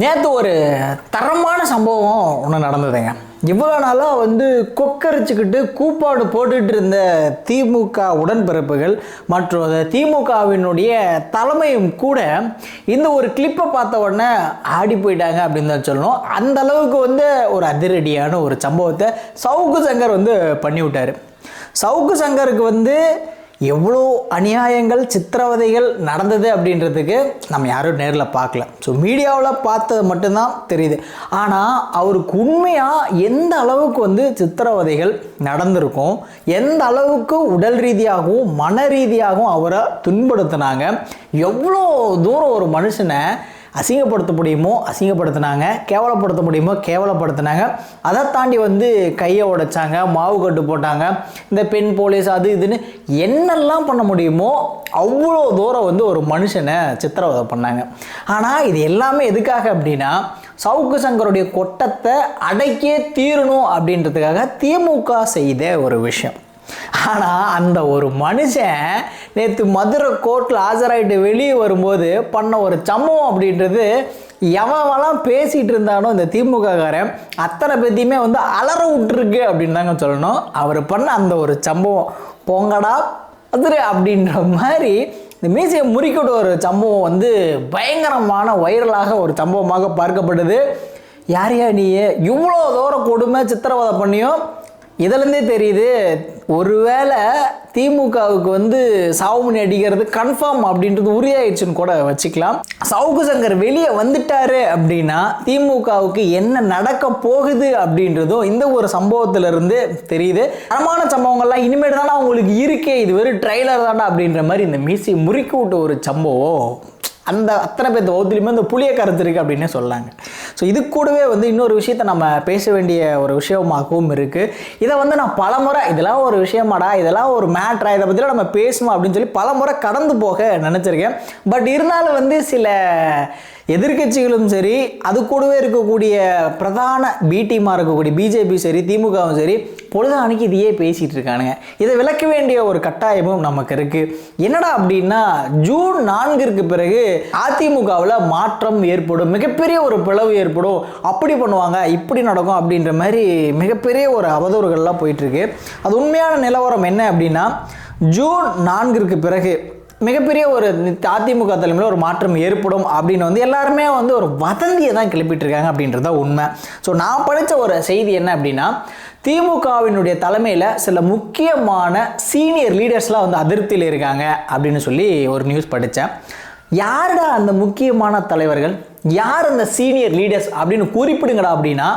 நேற்று ஒரு தரமான சம்பவம் ஒன்று நடந்ததுங்க. இவ்வளோ நாளாக வந்து கொக்கரிச்சுக்கிட்டு கூப்பாடு போட்டுட்டு இருந்த திமுக உடன்பிறப்புகள் மற்றும் திமுகவினுடைய தலைமையும் கூட இந்த ஒரு கிளிப்பை பார்த்த உடனே ஆடி போயிட்டாங்க அப்படின்னு தான் சொல்லணும். அந்த அளவுக்கு வந்து ஒரு அதிரடியான ஒரு சம்பவத்தை சவுக்கு சங்கர் வந்து பண்ணிவிட்டாரு. சவுக்கு சங்கருக்கு வந்து எவ்வளோ அநியாயங்கள் சித்திரவதைகள் நடந்தது அப்படின்றதுக்கு நம்ம யாரும் நேரில் பார்க்கல. ஸோ மீடியாவில் பார்த்தது மட்டும்தான் தெரியுது. ஆனால் அவருக்கு உண்மையாக எந்த அளவுக்கு வந்து சித்திரவதைகள் நடந்திருக்கும் எந்த அளவுக்கு உடல் ரீதியாகவும் மன ரீதியாகவும் அவரை துன்படுத்தினாங்க எவ்வளோ தூரம் ஒரு மனுஷனை அசிங்கப்படுத்த முடியுமோ அசிங்கப்படுத்தினாங்க. கேவலப்படுத்த முடியுமோ கேவலப்படுத்தினாங்க. அதை தாண்டி வந்து கையை உடைச்சாங்க மாவு கட்டு போட்டாங்க. இந்த பெண் போலீஸ் அது இதுன்னு என்னெல்லாம் பண்ண முடியுமோ அவ்வளோ தூரம் வந்து ஒரு மனுஷனை சித்திரவதை பண்ணாங்க. ஆனால் இது எல்லாமே எதுக்காக அப்படின்னா சவுக்கு சங்கருடைய கொட்டத்தை அடைக்கே தீரணும் அப்படின்றதுக்காக திமுக செய்த ஒரு விஷயம். ஆனால் அந்த ஒரு மனுஷன் நேற்று மதுரை கோர்ட்டில் ஆஜராயிட்டு வெளியே வரும்போது பண்ண ஒரு சம்பவம் அப்படின்றது எவன்லாம் பேசிகிட்டு இருந்தானோ இந்த திமுககாரன் அத்தனை பேத்தையுமே வந்து அலற விட்டுருக்கு அப்படின்னு தாங்க சொல்லணும். அவர் பண்ண அந்த ஒரு சம்பவம் போங்கடா அதிரு அப்படின்ற மாதிரி இந்த மீசையை முறிக்கிட்ட ஒரு சம்பவம் வந்து பயங்கரமான வைரலாக ஒரு சம்பவமாக பார்க்கப்படுது. யார் யா நீ? இவ்வளோ தூரம் கொடுமை சித்திரவதை பண்ணியும் இதுலேருந்தே தெரியுது ஒருவேளை திமுகவுக்கு வந்து சாவுமணி அடிக்கிறது கன்ஃபார்ம் அப்படின்றது உறுதியாயிடுச்சுன்னு கூட வச்சுக்கலாம். சவுக்கு சங்கர் வெளியே வந்துட்டாரு அப்படின்னா திமுகவுக்கு என்ன நடக்க போகுது அப்படின்றதும் இந்த ஒரு சம்பவத்துல இருந்து தெரியுது. தரமான சம்பவங்கள்லாம் இனிமேல் தானே அவங்களுக்கு இருக்கே. இது வெறும் ட்ரைலர் தானே அப்படின்ற மாதிரி இந்த மீசி முறுக்கி விட்ட ஒரு சம்பவம். அந்த அத்தனை பேர்த்த ஒத்துலையுமே அந்த புளிய கருத்து இருக்குது அப்படின்னே சொல்லாங்க. ஸோ இது கூடவே வந்து இன்னொரு விஷயத்தை நம்ம பேச வேண்டிய ஒரு விஷயமாகவும் இருக்குது இதை வந்து நான் பலமுறை இதெல்லாம் ஒரு விஷயமாடா இதெல்லாம் ஒரு மேட்ரா இதை பற்றிலாம் நம்ம பேசணும் அப்படின்னு சொல்லி பலமுறை கடந்து போக நினச்சிருக்கேன். பட் இருந்தாலும் வந்து சில எதிர்க்கட்சிகளும் சரி அது கூடவே இருக்கக்கூடிய பிரதான பி இருக்கக்கூடிய பிஜேபி சரி திமுகவும் சரி பொழுதானிக்கு இதையே பேசிகிட்டு இருக்கானுங்க. இதை விளக்க வேண்டிய ஒரு கட்டாயமும் நமக்கு இருக்குது என்னடா அப்படின்னா ஜூன் நான்கிற்கு பிறகு அதிமுகவில் மாற்றம் ஏற்படும் மிகப்பெரிய ஒரு பிளவு ஏற்படும். அப்படி பண்ணுவாங்க இப்படி நடக்கும் அப்படின்ற மாதிரி மிகப்பெரிய ஒரு அவதூறுகள்லாம் போயிட்டுருக்கு அது உண்மையான நிலவரம் என்ன அப்படின்னா ஜூன் நான்கிற்கு பிறகு மிகப்பெரிய ஒரு அதிமுக தலைமையில் ஒரு மாற்றம் ஏற்படும் அப்படின்னு வந்து எல்லாருமே வந்து ஒரு வதந்தியை தான் கிளப்பிட்டு இருக்காங்க அப்படின்றது தான் உண்மை. ஸோ நான் படித்த ஒரு செய்தி என்ன அப்படின்னா திமுகவினுடைய தலைமையில் சில முக்கியமான சீனியர் லீடர்ஸ்லாம் வந்து அதிருப்தியில் இருக்காங்க அப்படின்னு சொல்லி ஒரு நியூஸ் படித்தேன் யாருடா அந்த முக்கியமான தலைவர்கள்? யார் அந்த சீனியர் லீடர்ஸ் அப்படின்னு குறிப்பிடுங்கடா அப்படின்னா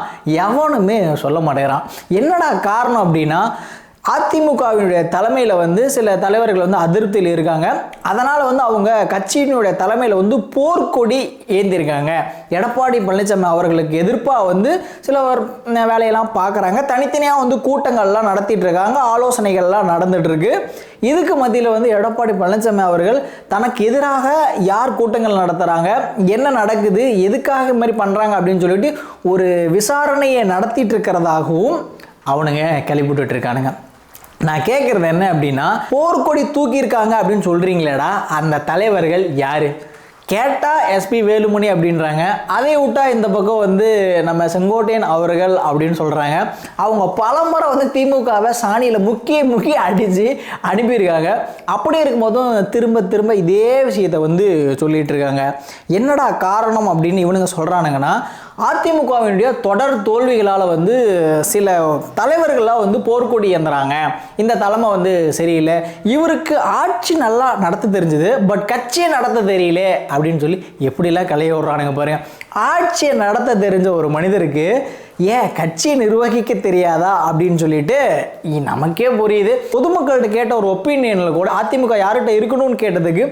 எவனுமே சொல்ல மாட்டேங்கிறான். என்னடா காரணம் அப்படின்னா அதிமுகவினுடைய தலைமையில் வந்து சில தலைவர்கள் வந்து அதிருப்தியில் இருக்காங்க. அதனால் வந்து அவங்க கட்சியினுடைய தலைமையில் வந்து போர்க்கொடி ஏந்திருக்காங்க. எடப்பாடி பழனிசாமி அவர்களுக்கு எதிர்ப்பாக வந்து சிலவர் வேலையெல்லாம் பார்க்குறாங்க தனித்தனியாக வந்து கூட்டங்கள்லாம் நடத்திட்டு இருக்காங்க. ஆலோசனைகள்லாம் நடந்துட்டுருக்கு. இதுக்கு மத்தியில் வந்து எடப்பாடி பழனிசாமி அவர்கள் தனக்கு எதிராக யார் கூட்டங்கள் நடத்துகிறாங்க என்ன நடக்குது? எதுக்காக இது மாதிரி பண்ணுறாங்க அப்படின்னு சொல்லிட்டு ஒரு விசாரணையை நடத்திட்டு இருக்கிறதாகவும் அவனுங்க கிளப்பிவிட்டுட்டு இருக்கானுங்க. நான் கேட்குறது என்ன அப்படின்னா போர்க்கொடி தூக்கியிருக்காங்க அப்படின்னு சொல்கிறீங்களேடா அந்த தலைவர்கள் யார்? கேட்டால் எஸ்பி வேலுமணி அப்படின்றாங்க. அதை விட்டா இந்த பக்கம் வந்து நம்ம செங்கோட்டையன் அவர்கள் அப்படின்னு சொல்கிறாங்க அவங்க பலமுறை வந்து திமுகவை சாணியில் முக்கிய முக்கிய அடித்து அனுப்பியிருக்காங்க. அப்படி இருக்கும்போதும் திரும்ப திரும்ப இதே விஷயத்தை வந்து சொல்லிட்டு இருக்காங்க. என்னடா காரணம் அப்படின்னு இவனுங்க சொல்கிறானுங்கன்னா அதிமுகவினுடைய தொடர் தோல்விகளால் வந்து சில தலைவர்கள்லாம் வந்து போர்க்கொடி ஏந்துறாங்க. இந்த தலைமை வந்து சரியில்லை. இவருக்கு ஆட்சி நல்லா நடத்த தெரிஞ்சுது. பட் கட்சியை நடத்த தெரியல அப்படின்னு சொல்லி எப்படிலாம் கலைய விடுறானுங்க பாருங்க. ஆட்சியை நடத்த தெரிஞ்ச ஒரு மனிதருக்கு ஏன் கட்சியை நிர்வகிக்க தெரியாதா அப்படின்னு சொல்லிட்டு நமக்கே புரியுது. பொதுமக்கள்கிட்ட கேட்ட ஒரு ஒப்பீனியனில் கூட அதிமுக யார்கிட்ட இருக்கணும்னு கேட்டதுக்கு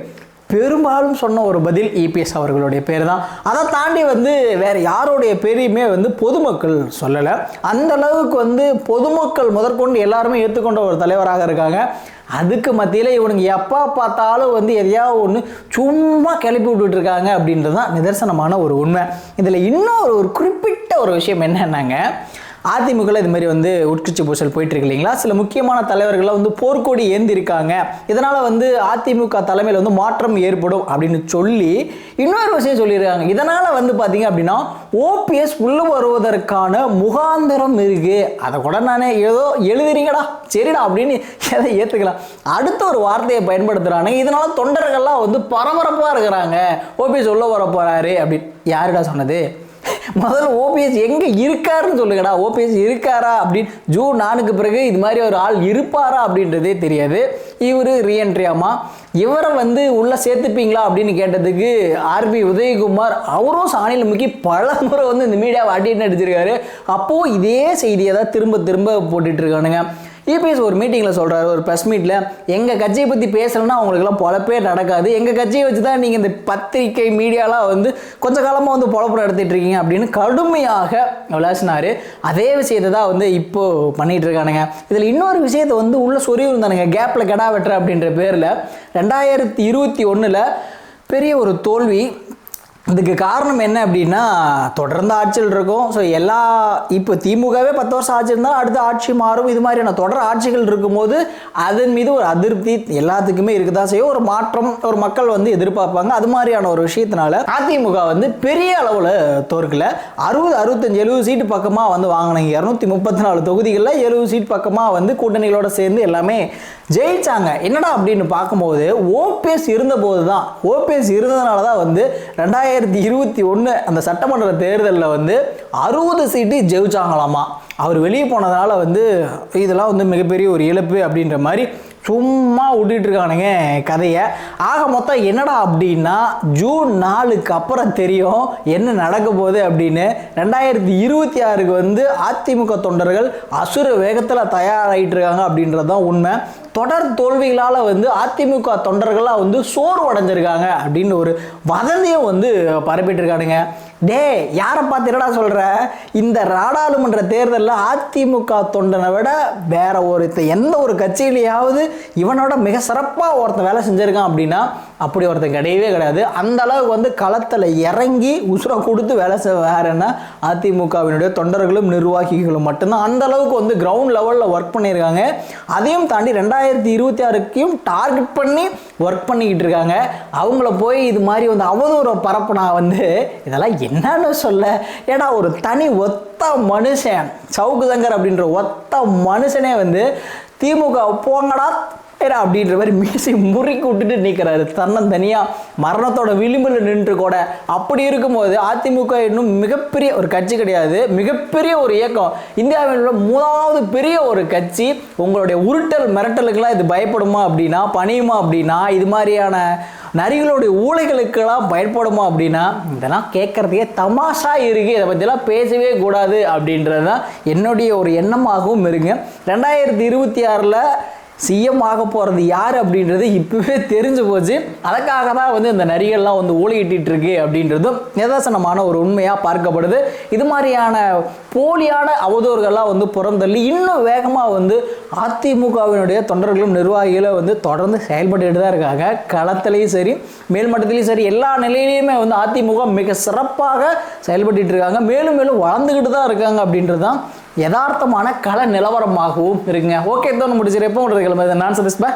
பெரும்பாலும் சொன்ன ஒரு பதில் இபிஎஸ் அவர்களுடைய பேர் தான் அதை தாண்டி வந்து வேற யாருடைய பேரையுமே வந்து பொதுமக்கள் சொல்லலை. அந்த அளவுக்கு வந்து பொதுமக்கள் முதற்கொண்டு எல்லாருமே ஏற்றுக்கொண்ட ஒரு தலைவராக இருக்காங்க. அதுக்கு மத்தியில் இவனுங்க எப்போ பார்த்தாலும் வந்து எதையாவது ஒன்று சும்மா கிளப்பி விட்டுட்டு இருக்காங்க அப்படின்றது தான் நிதர்சனமான ஒரு உண்மை. இதில் இன்னும் ஒரு குறிப்பிட்ட ஒரு விஷயம் என்னென்னாங்க அதிமுகவில் இது மாதிரி வந்து உட்கட்சி பூசல் போயிட்டு இருக்கு இல்லைங்களா? சில முக்கியமான தலைவர்கள்லாம் வந்து போர்க்கொடி ஏந்திருக்காங்க. இதனால் வந்து அதிமுக தலைமையில் வந்து மாற்றம் ஏற்படும் அப்படின்னு சொல்லி இன்னொரு விஷயம் சொல்லியிருக்காங்க. இதனால் வந்து பார்த்தீங்க அப்படின்னா ஓபிஎஸ் உள்ள வருவதற்கான முகாந்திரம் இருக்கு. அதை கூட நானே ஏதோ எழுதுறீங்கடா சரிடா அப்படின்னு எதை ஏற்றுக்கலாம் அடுத்த ஒரு வார்த்தையை பயன்படுத்துகிறாங்க இதனால தொண்டர்கள்லாம் வந்து பரபரப்பாக இருக்கிறாங்க. ஓபிஎஸ் உள்ள வர போகிறாரு அப்படின்னு. யாருடா சொன்னது? முதல்ல ஓபிஎஸ் எங்கே இருக்காருன்னு சொல்லுங்கடா. ஓபிஎஸ் இருக்காரா அப்படின்னு ஜூன் நாலுக்கு பிறகு இது மாதிரி ஒரு ஆள் இருப்பாரா அப்படின்றதே தெரியாது. இவர் ரீஎன்ட்ரியாமா இவரை வந்து உள்ளே சேர்த்துப்பீங்களா அப்படின்னு கேட்டதுக்கு ஆர்பி உதயகுமார் அவரும் சாணியில் முக்கி பல முறை வந்து இந்த மீடியாவை அடிட்டு அடிச்சிருக்காரு அப்போது இதே செய்தியை தான் திரும்ப திரும்ப போட்டுட்ருக்கானுங்க இபிஎஸ் ஒரு மீட்டிங்கில் சொல்கிறாரு ஒரு ப்ரெஸ் மீட்டில் எங்கள் கட்சியை பற்றி பேசலைன்னா அவங்களுக்குலாம் பொழப்பே நடக்காது. எங்கள் கட்சியை வச்சு தான் நீங்கள் இந்த பத்திரிக்கை மீடியாலாம் வந்து கொஞ்ச காலமாக வந்து பொழப்பு நடத்திட்டு இருக்கீங்க அப்படின்னு கடுமையாக விளாசினார். அதே விஷயத்தை தான் வந்து இப்போது பண்ணிகிட்டு இருக்கானுங்க. இதில் இன்னொரு விஷயத்தை வந்து உள்ள சொறி இருந்தானுங்க கேப்பில் கெடா வெட்டுற அப்படின்ற பேரில் ரெண்டாயிரத்தி இருபத்தி ஒன்றில் பெரிய ஒரு தோல்வி இதுக்கு காரணம் என்ன அப்படின்னா தொடர்ந்து ஆட்சியில் இருக்கும். ஸோ எல்லா இப்போ திமுகவே பத்து வருஷம் ஆட்சி இருந்தால் அடுத்த ஆட்சி மாறும். இது மாதிரியான தொடர் ஆட்சிகள் இருக்கும்போது அதன் மீது ஒரு அதிருப்தி எல்லாத்துக்குமே இருக்குதா செய்யும். ஒரு மாற்றம் ஒரு மக்கள் வந்து எதிர்பார்ப்பாங்க. அது மாதிரியான ஒரு விஷயத்தினால அதிமுக வந்து பெரிய அளவில் தோற்கல. அறுபது அறுபத்தஞ்சு எழுபது சீட்டு பக்கமாக வந்து வாங்கினாங்க. இரநூத்தி முப்பத்தி நாலு தொகுதிகளில் எழுபது சீட் பக்கமாக வந்து கூட்டணிகளோட சேர்ந்து எல்லாமே ஜெயிச்சாங்க. என்னடா அப்படின்னு பார்க்கும்போது ஓபிஎஸ் இருந்தபோது தான் ஓபிஎஸ் இருந்ததுனால தான் வந்து ரெண்டாயிரத்தி இருபத்தி ஒன்று அந்த சட்டமன்ற தேர்தலில் வந்து அறுபது சீட்டு ஜெயிச்சாங்களாமா. அவர் வெளியே போனதுனால வந்து இதெல்லாம் வந்து மிகப்பெரிய ஒரு இழப்பு அப்படின்ற மாதிரி சும்மா விட்டுட்டு இருக்கானுங்க கதையை. ஆக மொத்தம் என்னடா அப்படின்னா ஜூன் நாலுக்கு அப்புறம் தெரியும் என்ன நடக்க போகுது அப்படின்னு. ரெண்டாயிரத்தி இருபத்தி ஆறுக்கு வந்து அதிமுக தொண்டர்கள் அசுர வேகத்தில் தயாராகிட்டு இருக்காங்க அப்படின்றது தான் உண்மை. தொடர் தோல்விகளால் வந்து அதிமுக தொண்டர்களாக வந்து சோர்வடைஞ்சிருக்காங்க அப்படின்னு ஒரு வதந்தியும் வந்து பரப்பிட்டு இருக்கானுங்க டே யாரை பார்த்து என்னடா சொல்கிற இந்த நாடாளுமன்ற தேர்தலில் அதிமுக தொண்டனை விட வேற ஒருத்த எந்த ஒரு கட்சியிலையாவது இவனோட மிக சிறப்பாக ஒருத்தன் வேலை செஞ்சுருக்கான் அப்படின்னா அப்படி ஒருத்தன் கிடையவே கிடையாது. அந்த அளவுக்கு வந்து களத்தில் இறங்கி உசுரை கொடுத்து வேலை செய்ய வேற என்ன? அதிமுகவினுடைய தொண்டர்களும் நிர்வாகிகளும் மட்டும்தான். அந்த அளவுக்கு வந்து கிரவுண்ட் லெவலில் ஒர்க் பண்ணியிருக்காங்க. அதையும் தாண்டி ரெண்டாயிரத்தி இருபத்தி ஆறுக்கையும் டார்கெட் பண்ணி ஒர்க் பண்ணிக்கிட்டு இருக்காங்க. அவங்கள போய் இது மாதிரி வந்து அவதூற பரப்புனா வந்து இதெல்லாம் என்னன்னு சொல்ல? ஏடா ஒரு தனி ஒத்த மனுஷன் சவுக்குதங்கர் அப்படின்ற ஒத்த மனுஷனே வந்து திமுக போங்கடா ஏடா அப்படின்ற மாதிரி மீசை முறுக்கி விட்டுட்டு நிற்கிறாரு தன்னந்தனியாக மரணத்தோட விளிம்பில் நின்று கூட. அப்படி இருக்கும்போது அதிமுக இன்னும் மிகப்பெரிய ஒரு கட்சி கிடையாது. மிகப்பெரிய ஒரு இயக்கம். இந்தியாவில் உள்ள மூணாவது பெரிய ஒரு கட்சி. உங்களுடைய உருட்டல் மிரட்டலுக்கெல்லாம் இது பயப்படுமா அப்படின்னா பணியுமா அப்படின்னா இது மாதிரியான நரிகளுடைய ஊழைகளுக்கெல்லாம் பயன்படுமா அப்படின்னா இதெல்லாம் கேட்குறதுக்கே தமாஷா இருக்குது இதை பற்றிலாம் பேசவே கூடாது அப்படின்றது தான் என்னுடைய ஒரு எண்ணமாகவும் இருங்க. ரெண்டாயிரத்தி இருபத்தி ஆறில் சிஎம் ஆக போகிறது யார் அப்படின்றது இப்போவே தெரிஞ்சு போச்சு. அதுக்காக தான் வந்து இந்த நரிகள்லாம் வந்து ஊழியிட்டு இருக்கு அப்படின்றதும் நிதர்சனமான ஒரு உண்மையாக பார்க்கப்படுது. இது மாதிரியான போலியான அவதூறுகள்லாம் வந்து புறந்தள்ளி இன்னும் வேகமாக வந்து அதிமுகவினுடைய தொண்டர்களும் நிர்வாகிகளும் வந்து தொடர்ந்து செயல்பட்டுட்டு தான் இருக்காங்க. களத்துலேயும் சரி மேல்மட்டத்திலையும் சரி எல்லா நிலையிலையுமே வந்து அதிமுக மிக சிறப்பாக செயல்பட்டு இருக்காங்க. மேலும் மேலும் வளர்ந்துக்கிட்டு தான் இருக்காங்க அப்படின்றது தான் யதார்த்தமான கள நிலவரமாகவும் இருக்குங்க ஓகே தான் முடிச்சிருப்போம் நான் சதீஷ்பா